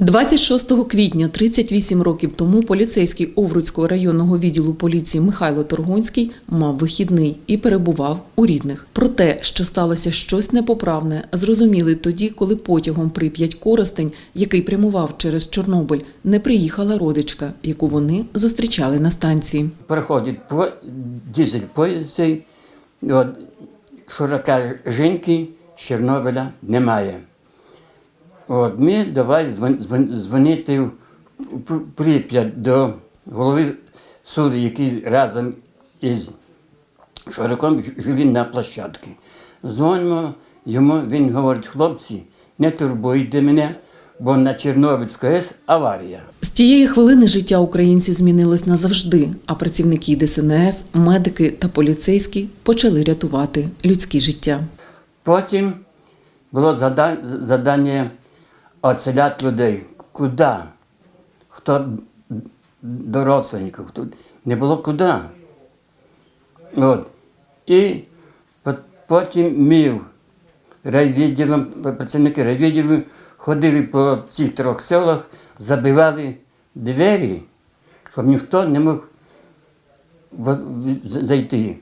26 квітня, 38 років тому, поліцейський Овруцького районного відділу поліції Михайло Торгонський мав вихідний і перебував у рідних. Про те, що сталося щось непоправне, зрозуміли тоді, коли потягом Прип'ять Коростень, який прямував через Чорнобиль, не приїхала родичка, яку вони зустрічали на станції. Проходить по, дизель поїзд що жінки з Чорнобиля немає. От, ми давай дзвон- дзвон- дзвонити в Прип'ять до голови суду, який разом із Шариком жили на площадці. Дзвонимо йому, він говорить, хлопці, не турбуйте мене, бо на Чорнобильській АЕС аварія. З тієї хвилини життя українців змінилось назавжди, а працівники ДСНС, медики та поліцейські почали рятувати людські життя. Потім було зада- оселяти людей. Куди? Хто до родственників? Хто? Не було куди. От. І потім ми райвідділом, працівники райвідділу ходили по цих трьох селах, забивали двері, щоб ніхто не мог зайти.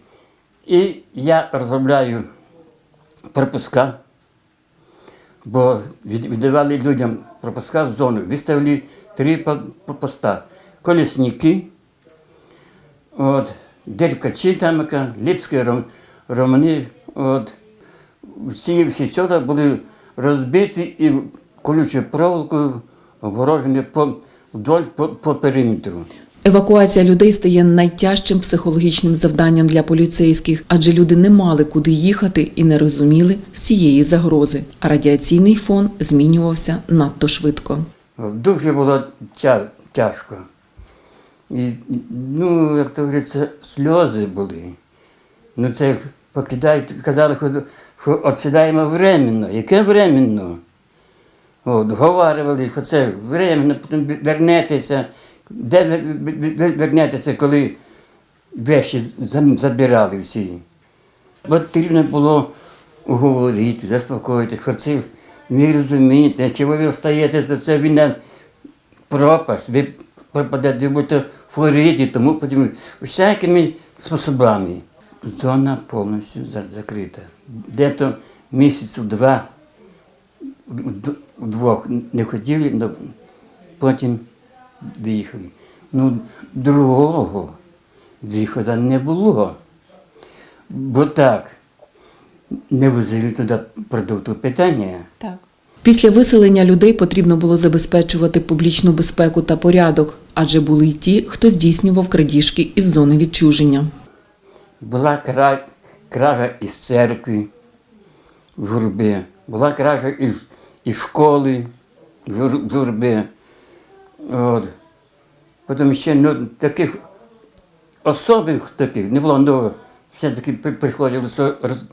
І я розробляю пропуска, бо віддавали людям пропуска в зону. Виставили три по- по- поста. Колесники, от, Делькачі тамика, Ліпські романи. От. Всі, всі села були розбиті і колючою проволокою огорожені по, вдоль по, по периметру. Евакуація людей стає найтяжчим психологічним завданням для поліцейських, адже люди не мали куди їхати і не розуміли всієї загрози. А радіаційний фон змінювався надто швидко. Дуже було тяжко. І, ну, як то говориться, сльози були. Ну, це як покидають, казали, що- отсідаємо временно. Яке временно? От, говорили, що це временно, потім вернетеся. Де ви- вернетеся, коли вещі забирали всі? От потрібно було говорити, заспокоїти, це ви розумієте, чого ви встаєте, то це війна пропасть, ви пропадете, ви будете Флориді, тому потім всякими способами. Зона повністю закрита. Де-то місяців два, вдвох не ходили, потім виїхали. Ну, другого виходу не було. Бо так, не возили туди продукту питання. Так. Після виселення людей потрібно було забезпечувати публічну безпеку та порядок, адже були й ті, хто здійснював крадіжки із зони відчуження. Була кра... кража із церкви в журбі, була кража із, із школи в журбі. От. Потім ще ну, таких особих таких не було, ну, все-таки при- приходилося роз...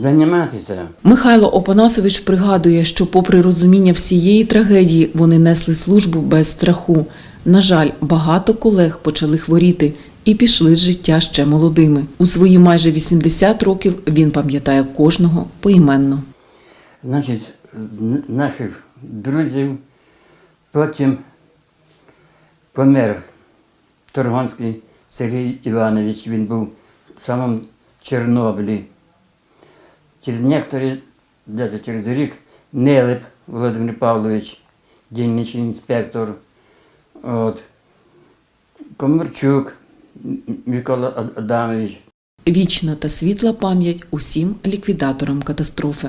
займатися. Михайло Опанасович пригадує, що, попри розуміння всієї трагедії, вони несли службу без страху. На жаль, багато колег почали хворіти і пішли з життя ще молодими. У свої майже 80 років він пам'ятає кожного поіменно. Значить, наших друзів потім помер Торгонський Сергій Іванович, він був в самому Чорнобилі. Через некоторі, десь через рік, Нелеп Володимир Павлович, дільничний інспектор. От. Комарчук Микола Адамович. Вічна та світла пам'ять усім ліквідаторам катастрофи.